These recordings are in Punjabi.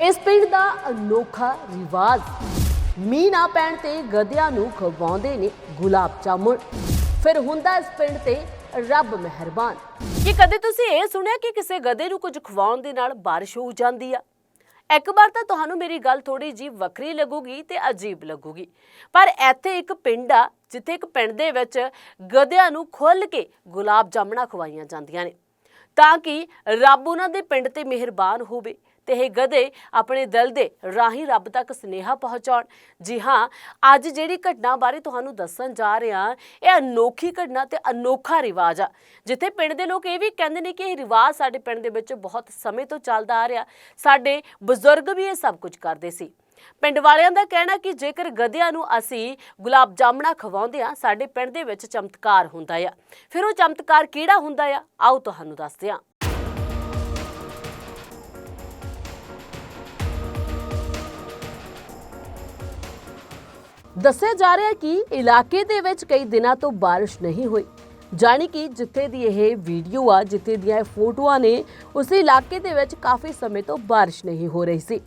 ਇਸ ਪਿੰਡ ਦਾ ਅਨੋਖਾ ਰਿਵਾਜ। ਮੀਂਹ ਨਾ ਪੈਣ ਤੇ ਗਧਿਆਂ ਨੂੰ ਖਵਾਉਂਦੇ ਨੇ ਗੁਲਾਬ ਜਾਮੁਨ। ਫਿਰ ਹੁੰਦਾ ਇਸ ਪਿੰਡ ਤੇ ਰੱਬ ਮਿਹਰਬਾਨ। ਕੀ ਕਦੇ ਤੁਸੀਂ ਇਹ ਸੁਣਿਆ ਕਿ ਕਿਸੇ ਗਧੇ ਨੂੰ ਕੁਝ ਖਵਾਉਣ ਦੇ ਨਾਲ ਬਾਰਿਸ਼ ਹੋ ਜਾਂਦੀ ਆ? ਇੱਕ ਵਾਰ ਤਾਂ ਤੁਹਾਨੂੰ ਮੇਰੀ ਗੱਲ ਥੋੜੀ ਜੀ ਵੱਖਰੀ ਲੱਗੂਗੀ ਤੇ ਅਜੀਬ ਲੱਗੂਗੀ। ਪਰ ਇੱਥੇ ਇੱਕ ਪਿੰਡ ਆ, ਜਿੱਥੇ ਇੱਕ ਪਿੰਡ ਦੇ ਵਿੱਚ ਗਧਿਆਂ ਨੂੰ ਖੁੱਲ ਕੇ ਗੁਲਾਬ ਜਾਮਣਾ ਖਵਾਈਆਂ ਜਾਂਦੀਆਂ ਨੇ। ਤਾਂ ਕਿ ਰੱਬ ਉਹਨਾਂ ਦੇ ਪਿੰਡ ਤੇ ਮਿਹਰਬਾਨ ਹੋਵੇ। ਤੇ ਇਹ ਗਧੇ ਆਪਣੇ ਦਿਲ ਦੇ ਰਾਹੀਂ ਰੱਬ ਤੱਕ ਸਨੇਹਾ ਪਹੁੰਚਾਉਣ। ਜੀ ਹਾਂ, ਅੱਜ ਜਿਹੜੀ ਘਟਨਾ ਬਾਰੇ ਤੁਹਾਨੂੰ ਦੱਸਣ ਜਾ ਰਿਹਾ, ਇਹ ਅਨੋਖੀ ਘਟਨਾ ਤੇ ਅਨੋਖਾ ਰਿਵਾਜ ਆ। ਜਿੱਥੇ ਪਿੰਡ ਦੇ ਲੋਕ ਇਹ ਵੀ ਕਹਿੰਦੇ ਨੇ ਕਿ ਇਹ ਰਿਵਾਜ ਸਾਡੇ ਪਿੰਡ ਦੇ ਵਿੱਚ ਬਹੁਤ ਸਮੇਂ ਤੋਂ ਚੱਲਦਾ ਆ ਰਿਹਾ। ਸਾਡੇ ਬਜ਼ੁਰਗ ਵੀ ਇਹ ਸਭ ਕੁਝ ਕਰਦੇ ਸੀ। ਪਿੰਡ ਵਾਲਿਆਂ ਦਾ ਕਹਿਣਾ ਕਿ ਜੇਕਰ ਗਧਿਆਂ ਨੂੰ ਅਸੀਂ ਗੁਲਾਬ ਜਾਮਣਾ ਖਵਾਉਂਦੇ ਆ ਸਾਡੇ ਪਿੰਡ ਦੇ ਵਿੱਚ ਚਮਤਕਾਰ ਹੁੰਦਾ ਆ। ਫਿਰ ਉਹ ਚਮਤਕਾਰ ਕਿਹੜਾ ਹੁੰਦਾ ਆ? ਆਓ ਤੁਹਾਨੂੰ ਦੱਸਦੇ ਹਾਂ। ਦੱਸਿਆ ਜਾ ਰਿਹਾ ਹੈ ਕਿ ਇਲਾਕੇ ਦੇ ਵਿੱਚ ਕਈ ਦਿਨਾਂ ਤੋਂ ਬਾਰਿਸ਼ ਨਹੀਂ ਹੋਈ। ਜਾਣੀ ਕਿ ਜਿੱਥੇ ਦੀ ਇਹ ਵੀਡੀਓ ਆ, ਜਿੱਥੇ ਦੀਆਂ ਇਹ ਫੋਟੋਆਂ ਨੇ, ਉਸ ਇਲਾਕੇ ਦੇ ਵਿੱਚ ਕਾਫੀ ਸਮੇਂ ਤੋਂ ਬਾਰਿਸ਼ ਨਹੀਂ ਹੋ ਰਹੀ ਸੀ।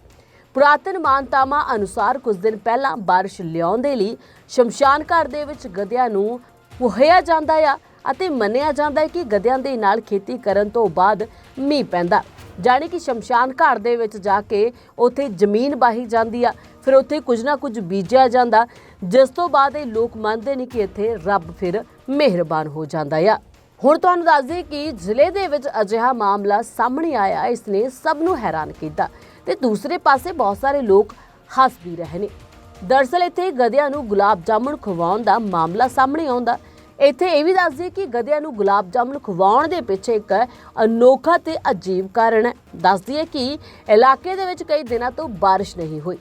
ਪੁਰਾਤਨ ਮਾਨਤਾਵਾਂ ਅਨੁਸਾਰ ਕੁਝ ਦਿਨ ਪਹਿਲਾਂ ਬਾਰਿਸ਼ ਲਿਆਉਣ ਦੇ ਲਈ ਸ਼ਮਸ਼ਾਨ ਘਾਟ ਦੇ ਵਿੱਚ ਗਧਿਆਂ ਨੂੰ ਪੁਹਿਆ ਜਾਂਦਾ ਆ ਅਤੇ ਮੰਨਿਆ ਜਾਂਦਾ ਹੈ ਕਿ ਗਧਿਆਂ ਦੇ ਨਾਲ ਖੇਤੀ ਕਰਨ ਤੋਂ ਬਾਅਦ ਮੀਂਹ ਪੈਂਦਾ। ਜਾਣੀ ਕਿ ਸ਼ਮਸ਼ਾਨ ਘਾਟ ਦੇ ਵਿੱਚ ਜਾ ਕੇ ਉੱਥੇ ਜ਼ਮੀਨ ਬਾਹੀ ਜਾਂਦੀ ਆ ਫਿਰ ਉੱਥੇ ਕੁਝ ਨਾ ਕੁਝ ਬੀਜਿਆ ਜਾਂਦਾ। ਜਿਸ ਤੋਂ ਬਾਅਦ ਇਹ ਲੋਕ ਮੰਨਦੇ ਨੇ ਕਿ ਇੱਥੇ ਰੱਬ ਫਿਰ ਮਿਹਰਬਾਨ ਹੋ ਜਾਂਦਾ ਆ। ਹੁਣ ਤੁਹਾਨੂੰ ਦੱਸ ਦਈਏ ਕਿ ਜ਼ਿਲ੍ਹੇ ਦੇ ਵਿੱਚ ਅਜਿਹਾ ਮਾਮਲਾ ਸਾਹਮਣੇ ਆਇਆ, ਇਸ ਨੇ ਸਭ ਨੂੰ ਹੈਰਾਨ ਕੀਤਾ। ਤੇ ਦੂਸਰੇ ਪਾਸੇ ਬਹੁਤ ਸਾਰੇ ਲੋਕ ਹੱਸ ਵੀ ਰਹੇ ਨੇ। ਦਰਸਲ ਇੱਥੇ ਗਧਿਆਂ ਨੂੰ ਗੁਲਾਬ ਜਾਮੁਨ ਖਵਾਉਣ ਦਾ ਮਾਮਲਾ ਸਾਹਮਣੇ ਆਉਂਦਾ। ਇੱਥੇ ਇਹ ਵੀ ਦੱਸ ਦਈਏ ਕਿ ਗਧਿਆਂ ਨੂੰ ਗੁਲਾਬ ਜਾਮੁਨ ਖਵਾਉਣ ਦੇ ਪਿੱਛੇ ਇੱਕ ਅਨੋਖਾ ਤੇ ਅਜੀਬ ਕਾਰਨ ਹੈ। ਦੱਸ ਦਈਏ ਕਿ ਇਲਾਕੇ ਦੇ ਵਿੱਚ ਕਈ ਦਿਨਾਂ ਤੋਂ ਬਾਰਿਸ਼ ਨਹੀਂ ਹੋਈ।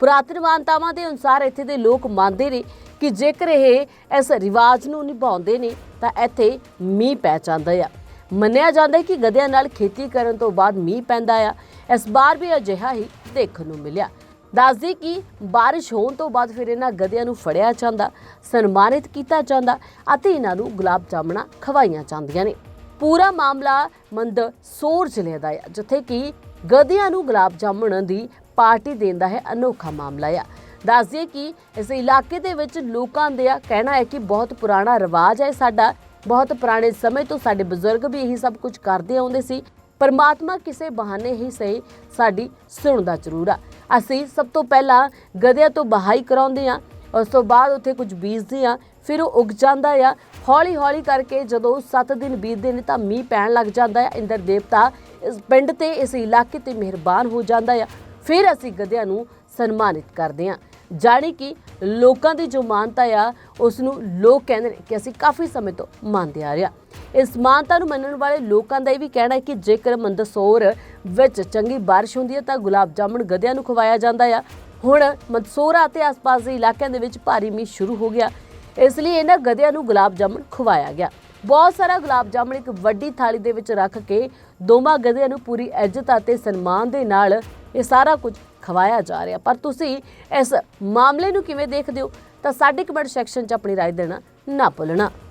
ਪੁਰਾਤਨ ਮਾਨਤਾਵਾਂ ਦੇ ਅਨੁਸਾਰ ਇੱਥੇ ਦੇ ਲੋਕ ਮੰਨਦੇ ਨੇ ਕਿ ਜੇਕਰ ਇਹ ਇਸ ਰਿਵਾਜ ਨੂੰ ਨਿਭਾਉਂਦੇ ਨੇ, ਤਾਂ ਇੱਥੇ ਮੀਂਹ ਪੈ ਜਾਂਦਾ ਆ। ਮੰਨਿਆ ਜਾਂਦਾ ਹੈ ਕਿ ਗਧਿਆਂ ਨਾਲ ਖੇਤੀ ਕਰਨ ਤੋਂ ਬਾਅਦ ਮੀਂਹ ਪੈਂਦਾ ਆ। ਇਸ ਵਾਰ ਵੀ ਅਜਿਹਾ ਹੀ ਦੇਖਣ ਨੂੰ ਮਿਲਿਆ। ਦੱਸਦੀ ਕਿ ਬਾਰਿਸ਼ ਹੋਣ ਤੋਂ ਬਾਅਦ ਫਿਰ ਇਹਨਾਂ ਗਧਿਆਂ ਨੂੰ ਫੜਿਆ ਜਾਂਦਾ, ਸਨਮਾਨਿਤ ਕੀਤਾ ਜਾਂਦਾ ਅਤੇ ਇਹਨਾਂ ਨੂੰ ਗੁਲਾਬ ਜਾਮਣਾ ਖਵਾਈਆਂ ਜਾਂਦੀਆਂ ਨੇ। ਪੂਰਾ ਮਾਮਲਾ ਮੰਦ ਸੋਰ ਜ਼ਿਲ੍ਹੇ ਦਾ ਹੈ ਜਿੱਥੇ ਕਿ ਗਧਿਆਂ ਨੂੰ ਗੁਲਾਬ ਜਾਮਣ ਦੀ ਪਾਰਟੀ ਦੇਣ ਦਾ ਹੈ ਅਨੋਖਾ ਮਾਮਲਾ ਆ। ਦੱਸ ਦਈਏ ਕਿ ਇਸ ਇਲਾਕੇ ਦੇ ਵਿੱਚ ਲੋਕਾਂ ਦਾ ਕਹਿਣਾ ਹੈ ਕਿ ਬਹੁਤ ਪੁਰਾਣਾ ਰਿਵਾਜ ਹੈ ਸਾਡਾ। ਬਹੁਤ ਪੁਰਾਣੇ ਸਮੇਂ ਤੋਂ ਸਾਡੇ ਬਜ਼ੁਰਗ ਵੀ ਇਹੀ ਸਭ ਕੁਝ ਕਰਦੇ ਆਉਂਦੇ ਸੀ। ਪਰਮਾਤਮਾ ਕਿਸੇ ਬਹਾਨੇ ਹੀ ਸਹੀ ਸਾਡੀ ਸੁਣਦਾ ਜ਼ਰੂਰ ਆ। ਅਸੀਂ ਸਭ ਤੋਂ ਪਹਿਲਾਂ ਗਧਿਆਂ ਤੋਂ ਬਹਾਈ ਕਰਾਉਂਦੇ ਆ ਉਸ ਤੋਂ ਬਾਅਦ ਉੱਥੇ ਕੁਝ ਬੀਜਦੇ ਆ ਫਿਰ ਉਹ ਉਗ ਜਾਂਦਾ ਆ। ਹੌਲੀ ਹੌਲੀ ਕਰਕੇ ਜਦੋਂ 7 ਦਿਨ ਬੀਤਦੇ ਨੇ ਤਾਂ ਮੀਂਹ ਪੈਣ ਲੱਗ ਜਾਂਦਾ ਆ। ਇੰਦਰ ਦੇਵਤਾ ਇਸ ਪਿੰਡ ਤੇ ਇਸ ਇਲਾਕੇ ਤੇ ਮਿਹਰਬਾਨ ਹੋ ਜਾਂਦਾ ਆ। ਫਿਰ ਅਸੀਂ ਗਧਿਆਂ ਨੂੰ ਸਨਮਾਨਿਤ ਕਰਦੇ ਹਾਂ। ਜਾਣੀ ਕਿ ਲੋਕਾਂ ਦੀ ਜੋ ਮਾਨਤਾ ਆ ਉਸ ਨੂੰ ਲੋਕ ਕਹਿੰਦੇ ਨੇ ਕਿ ਅਸੀਂ ਕਾਫੀ ਸਮੇਂ ਤੋਂ ਮੰਨਦੇ ਆ ਰਿਹਾ। ਇਸ ਮਾਨਤਾ ਨੂੰ ਮੰਨਣ ਵਾਲੇ ਲੋਕਾਂ ਦਾ ਇਹ ਵੀ ਕਹਿਣਾ ਹੈ ਕਿ ਜੇਕਰ ਮੰਦਸੌਰ ਵਿੱਚ ਚੰਗੀ ਬਾਰਿਸ਼ ਹੁੰਦੀ ਹੈ ਤਾਂ ਗੁਲਾਬ ਜਾਮਣ ਗਧਿਆਂ ਨੂੰ ਖਵਾਇਆ ਜਾਂਦਾ ਆ। ਹੁਣ ਮੰਦਸੌਰ ਅਤੇ ਆਸ-ਪਾਸ ਦੇ ਇਲਾਕਿਆਂ ਦੇ ਵਿੱਚ ਭਾਰੀ ਮੀਂਹ ਸ਼ੁਰੂ ਹੋ ਗਿਆ। ਇਸ ਲਈ ਇਹਨਾਂ ਗਧਿਆਂ ਨੂੰ ਗੁਲਾਬ ਜਾਮਣ ਖਵਾਇਆ ਗਿਆ। ਬਹੁਤ ਸਾਰਾ ਗੁਲਾਬ ਜਾਮਣ ਇੱਕ ਵੱਡੀ ਥਾਲੀ ਦੇ ਵਿੱਚ ਰੱਖ ਕੇ ਦੋਵਾਂ ਗਧਿਆਂ ਨੂੰ ਪੂਰੀ ਇੱਜ਼ਤ ਅਤੇ ਸਨਮਾਨ ਦੇ ਨਾਲ ਇਹ ਸਾਰਾ ਕੁਝ ਖਵਾਇਆ ਜਾ ਰਿਹਾ ਪਰ ਤੁਸੀਂ ਇਸ ਮਾਮਲੇ ਨੂੰ ਕਿਵੇਂ ਦੇਖਦੇ ਹੋ ਤਾਂ ਸਾਡੇ ਕਮੈਂਟ ਸੈਕਸ਼ਨ 'ਚ ਆਪਣੀ رائے ਦੇਣਾ ਨਾ ਭੁੱਲਣਾ